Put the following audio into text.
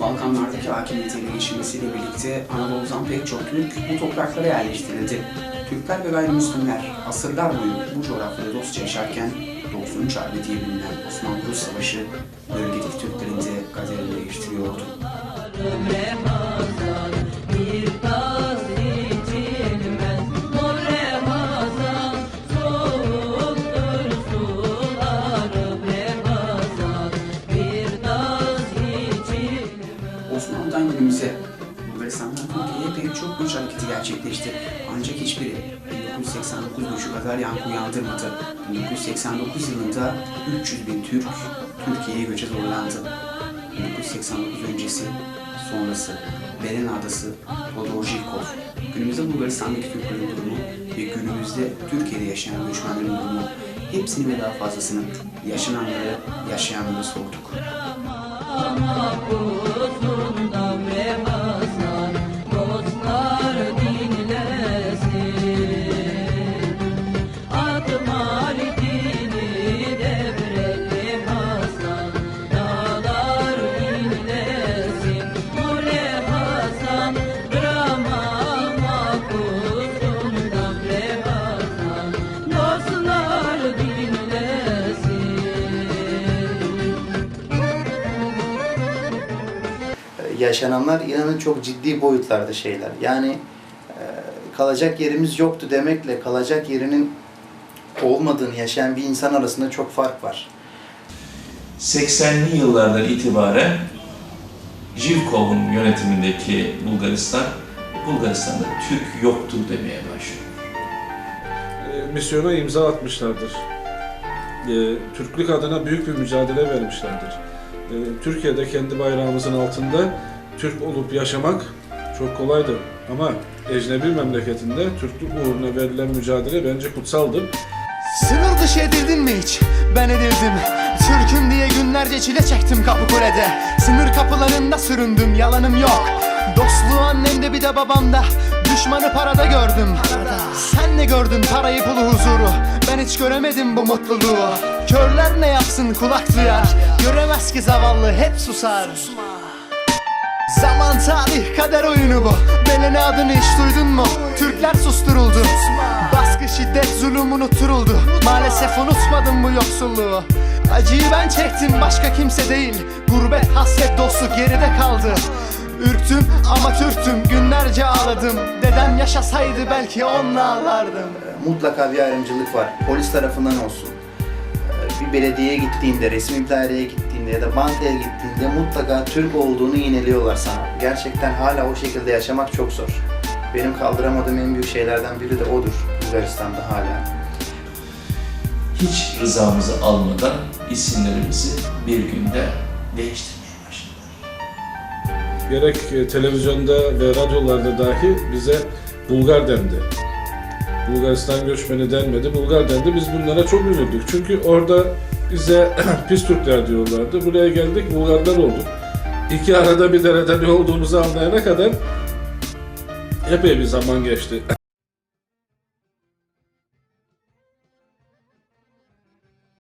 Balkanlardaki hakimiyetin gelişmesiyle birlikte Anadolu'dan pek çok Türk bu topraklara yerleştirildi. Türkler ve gayrimüslimler asırlar boyu bu coğrafyada dostça yaşarken 93 Harbi diye bilinen Osmanlı-Rus Savaşı bölgedeki Türklerin de kaderini değiştiriyordu. Göç hareketi gerçekleşti. Ancak hiçbiri 1989 göçü kadar yankı uyandırmadı. 1989 yılında 300 bin Türk Türkiye'ye göçe zorlandı. 1989 öncesi, sonrası, Beren Adası, Todorjikov, günümüzde Bulgaristan'daki Türklerin durumu ve günümüzde Türkiye'de yaşayan göçmenlerin durumu hepsini ve daha fazlasını yaşananları, yaşayanları sorduk. Mahpusundan yaşananlar inanın çok ciddi boyutlarda şeyler. Yani e, kalacak yerimiz yoktu demekle kalacak yerinin olmadığını yaşayan bir insan arasında çok fark var. 80'li yıllardan itibaren Jivkov'un yönetimindeki Bulgaristan, Bulgaristan'da Türk yoktur demeye başlıyor. e, misyona imza atmışlardır. E, Türklük adına büyük bir mücadele vermişlerdir. E, Türkiye'de kendi bayrağımızın altında Türk olup yaşamak çok kolaydır. Ama ecnebi memleketinde Türklük uğruna verilen mücadele bence kutsaldır. Sınır dışı edildin mi hiç? Ben edildim. Türk'üm diye günlerce çile çektim kapı kulede Sınır kapılarında süründüm yalanım yok. Dostluğu annemde bir de babamda. Düşmanı parada gördüm. Sen ne gördün parayı pulu huzuru. Ben hiç göremedim bu mutluluğu. Körler ne yapsın kulak duyar. Göremez ki zavallı hep susar Zaman tarih kader oyunu bu. Belene adını hiç duydun mu? Türkler susturuldu. Baskı şiddet zulüm unutturuldu. Maalesef unutmadım bu yoksulluğu. Acıyı ben çektim başka kimse değil. Gurbet hasret dostluk geride kaldı. Ürktüm ama Türktüm günlerce ağladım. Dedem yaşasaydı belki onunla ağlardım. E, Mutlaka bir ayrımcılık var. Polis tarafından olsun. e, Bir belediyeye gittiğinde, resmi daireye gittiğinde ya da bankaya gittiğinde mutlaka Türk olduğunu iğneliyorlar sana. Gerçekten hala o şekilde yaşamak çok zor. Benim kaldıramadığım en büyük şeylerden biri de odur Bulgaristan'da hala. Hiç rızamızı almadan isimlerimizi bir günde değiştirmeye başladılar. Gerek e, televizyonda ve radyolarda dahi bize Bulgar dendi. Bulgaristan göçmeni denmedi, Bulgar dendi. Biz bunlara çok üzüldük. Çünkü orada bize pis Türkler diyorlardı. Buraya geldik, Bulgarlar olduk. İki arada bir derede ne olduğumuzu anlayana kadar epey bir zaman geçti.